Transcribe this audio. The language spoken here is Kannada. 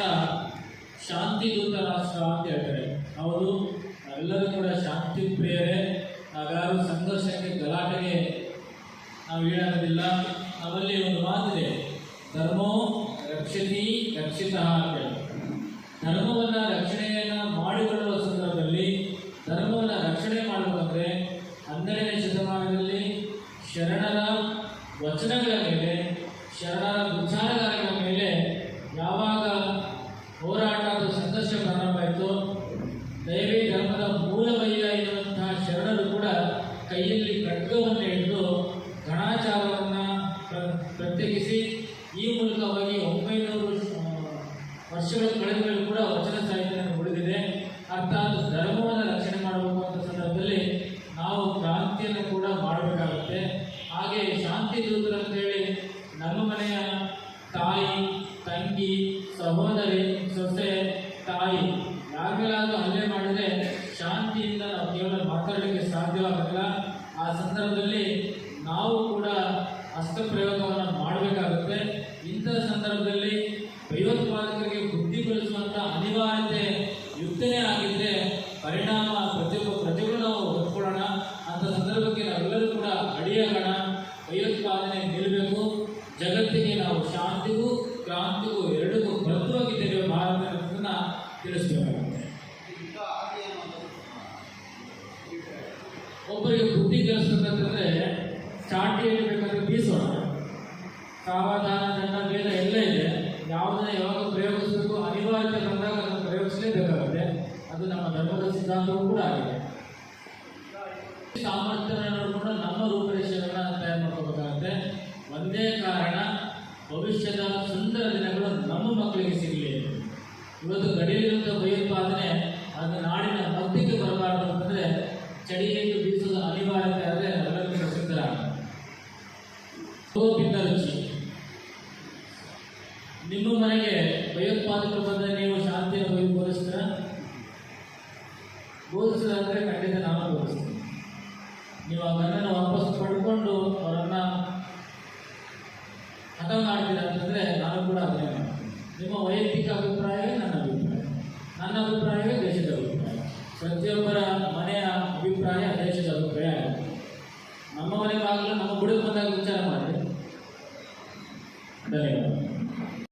ರಾಷ್ಟ್ರ ಶಾಂತಿದೂತ ರಾಷ್ಟ್ರ ಅಂತ ಹೇಳ್ತಾರೆ. ಅವರು ಎಲ್ಲರೂ ಕೂಡ ಶಾಂತಿ ಪ್ರಿಯರೇ. ನಾವ್ಯಾರು ಸಂಘರ್ಷಕ್ಕೆ ಗಲಾಟೆಗೆ ನಾವು ಹೇಳೋದಿಲ್ಲ ನಮ್ಮಲ್ಲಿ ಒಂದು ಮಾತಿದೆ, ಧರ್ಮೋ ರಕ್ಷತಿ ರಕ್ಷಿತ ಅಂತ ಧರ್ಮವನ್ನು ರಕ್ಷಣೆಯನ್ನು ಮಾಡಿಕೊಳ್ಳುವ ಸಂದರ್ಭದಲ್ಲಿ, ಧರ್ಮವನ್ನು ರಕ್ಷಣೆ ಮಾಡಬೇಕಂದ್ರೆ ಹನ್ನೆರಡನೇ ಶತಮಾನದಲ್ಲಿ ಶರಣರ ವಚನಗಳ ಮೇಲೆ, ಶರಣರ ವಿಚಾರಗಳ ಮೇಲೆ ಯಾವಾಗ ವರ್ಷಗಳ ಕಳೆದ ಮೇಲೆ ಕೂಡ ವಚನ ಸಾಹಿತ್ಯ ಉಳಿದಿದೆ. ಅರ್ಥಾತ್ ಧರ್ಮವನ್ನು ರಕ್ಷಣೆ ಮಾಡಬೇಕು ಅಂತ ಸಂದರ್ಭದಲ್ಲಿ ನಾವು ಕ್ರಾಂತಿಯನ್ನು ಕೂಡ ಮಾಡಬೇಕಾಗುತ್ತೆ. ಹಾಗೆ ಶಾಂತಿ ದೂತರು ಅಂತೇಳಿ ನಮ್ಮ ಮನೆಯ ತಾಯಿ, ತಂಗಿ, ಸಹೋದರಿ, ಸೊಸೆ, ತಾಯಿ ಯಾರ ಮೇಲಾದರೂ ಹಲ್ಲೆ ಮಾಡಿದರೆ ಶಾಂತಿಯಿಂದ ನಾವು ಕೇವಲ ಮಾತಾಡಲಿಕ್ಕೆ ಸಾಧ್ಯವಾಗಲ್ಲ. ಆ ಸಂದರ್ಭದಲ್ಲಿ ನಾವು ಕೂಡ ಹಸ್ತಪ್ರಯೋಗವನ್ನು ಮಾಡಬೇಕಾಗುತ್ತೆ. ಇಂಥ ಸಂದರ್ಭದಲ್ಲಿ ತಿಳಿಸ್ಬೇಕಾಗುತ್ತೆ ಒಬ್ಬರಿಗೆ ಬುದ್ಧಿ ಕಲಿಸ್ಬೇಕಂತಂದ್ರೆ ಚಾಟಿಯಲ್ಲಿ ಬೇಕಾದ್ರೆ ಬೀಸೋಣ. ಸಾವಧಾನ ಜನ ಬೇರೆ ಎಲ್ಲ ಇದೆ. ಯಾವುದನ್ನ ಯಾವಾಗ ಪ್ರಯೋಗಿಸಬೇಕು ಅನಿವಾರ್ಯ ಬಂದಾಗ ಅದನ್ನು ಪ್ರಯೋಗಿಸಲೇಬೇಕಾಗುತ್ತೆ. ಅದು ನಮ್ಮ ಧರ್ಮದ ಸಿದ್ಧಾಂತವೂ ಕೂಡ ಆಗಿದೆ. ಸಾಮರ್ಥ್ಯ ನೋಡಿಕೊಂಡು ನಮ್ಮ ರೂಪರೇಷೆಗಳನ್ನ ತಯಾರು ಮಾಡ್ಕೋಬೇಕಾಗುತ್ತೆ. ಒಂದೇ ಕಾರಣ ಇವತ್ತು ಗಡಿಯಲ್ಲಿರುವಂಥ ಭಯೋತ್ಪಾದನೆ ಅದು ನಾಡಿನ ಮಧ್ಯಕ್ಕೆ ಬರಬಾರದು ಅಂತಂದ್ರೆ ಚಳಿಯಲ್ಲಿ ಬೀಸೋದು ಅನಿವಾರ್ಯತೆ ಆದರೆ ಅದರಲ್ಲಿ ಪ್ರಸಿದ್ಧರಾಗ ಭಿನ್ನ ರುಚಿ. ನಿಮ್ಮ ಮನೆಗೆ ಭಯೋತ್ಪಾದಕರು ಬಂದರೆ ನೀವು ಶಾಂತಿಯನ್ನು ಹೋಗಿ ಬೋಧಿಸ್ತೀರ? ಬೋಧಿಸಿದ್ರೆ ಖಂಡಿತ ನಾನು ಬೋಧಿಸ್ತೀನಿ ನೀವು ಆ ಗನ್ನನ್ನು ವಾಪಸ್ ಪಡ್ಕೊಂಡು ಅವರನ್ನ ಹಠ ಮಾಡ್ತೀರ ಅಂತಂದ್ರೆ ನಾನು ಕೂಡ ಅದನ್ನೇ ಮಾಡ್ತೀನಿ. ನಿಮ್ಮ రాగలో మన గుడి ఉపందానికి వచ్చారన్నమాట. ధన్యవాదాలు